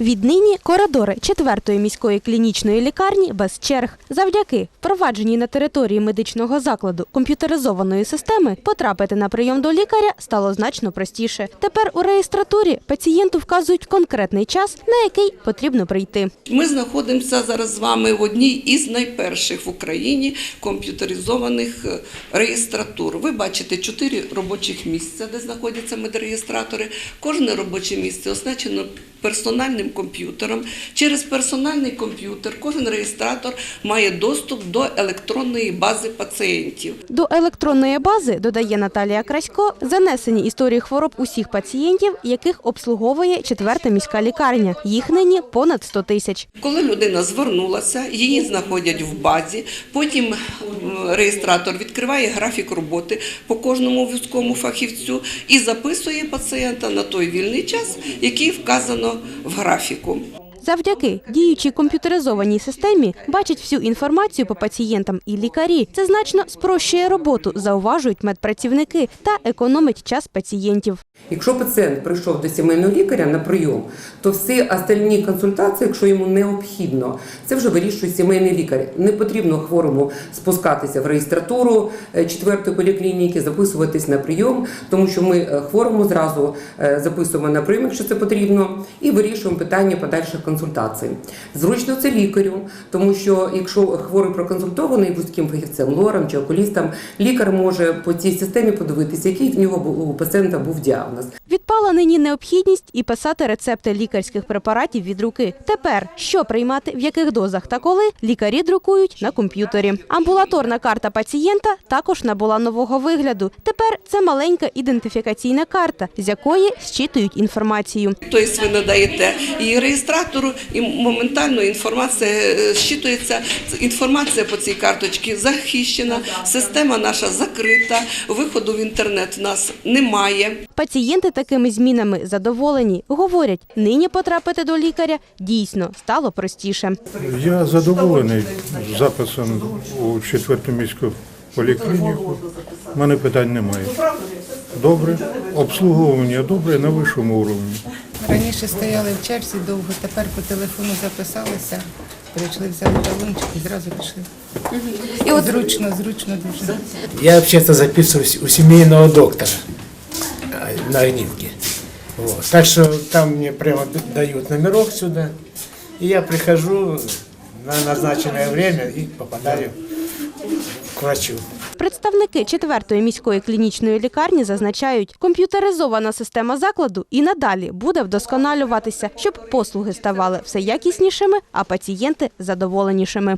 Віднині коридори четвертої міської клінічної лікарні без черг. Завдяки впровадженій на території медичного закладу комп'ютеризованої системи потрапити на прийом до лікаря стало значно простіше. Тепер у реєстратурі пацієнту вказують конкретний час, на який потрібно прийти. Ми знаходимося зараз з вами в одній із найперших в Україні комп'ютеризованих е, реєстратур. Ви бачите чотири робочих місця, де знаходяться медреєстратори. Кожне робоче місце оснащено персональним комп'ютером. Через персональний комп'ютер кожен реєстратор має доступ до електронної бази пацієнтів. До електронної бази, додає Наталія Красько, занесені історії хвороб усіх пацієнтів, яких обслуговує четверта міська лікарня. Їх нині понад 100 тисяч. Коли людина звернулася, її знаходять в базі. Потім реєстратор відкриває графік роботи по кожному вузькому фахівцю і записує пацієнта на той вільний час, який вказано в графіку. Завдяки діючій комп'ютеризованій системі бачать всю інформацію по пацієнтам і лікарі. Це значно спрощує роботу, зауважують медпрацівники, та економить час пацієнтів. Якщо пацієнт прийшов до сімейного лікаря на прийом, то всі остальні консультації, якщо йому необхідно, це вже вирішує сімейний лікар. Не потрібно хворому спускатися в реєстратуру е, четвертої поліклініки, записуватись на прийом, тому що ми е, хворому зразу е, записуємо на прийом, якщо це потрібно, і вирішуємо питання подальших консультацій. Зручно це лікарю, тому що якщо хворий проконсультований вузьким фахівцем, лором чи окулістом, лікар може по цій системі подивитися, який в нього у пацієнта був діагноз. Відпала нині необхідність і писати рецепти лікарських препаратів від руки. Тепер що приймати, в яких дозах та коли лікарі друкують на комп'ютері. Амбулаторна карта пацієнта також набула нового вигляду. Тепер це маленька ідентифікаційна карта, з якої зчитують інформацію. Тобто ви надаєте її реєстратору, і моментально інформація е, щитується. Інформація по цій карточці захищена, система наша закрита, виходу в інтернет в нас немає. Пацієнти такими змінами задоволені. Говорять, нині потрапити до лікаря дійсно стало простіше. Я задоволений записом у четверту міську поліклініку. У мене питань немає. Добре, обслуговування добре на вищому уровні. Раніше стояли в черзі довго, тепер по телефону записалися, прийшли, взяли талончик і зразу пішли. Зручно, зручно дуже. Я вообще-то у семейного доктора на. Вот. Так что там мне прямо дают номерок сюда, и я прихожу на назначенное время и попадаю к врачу. Представники четвертої міської клінічної лікарні зазначають, комп'ютеризована система закладу і надалі буде вдосконалюватися, щоб послуги ставали все якіснішими, а пацієнти задоволенішими.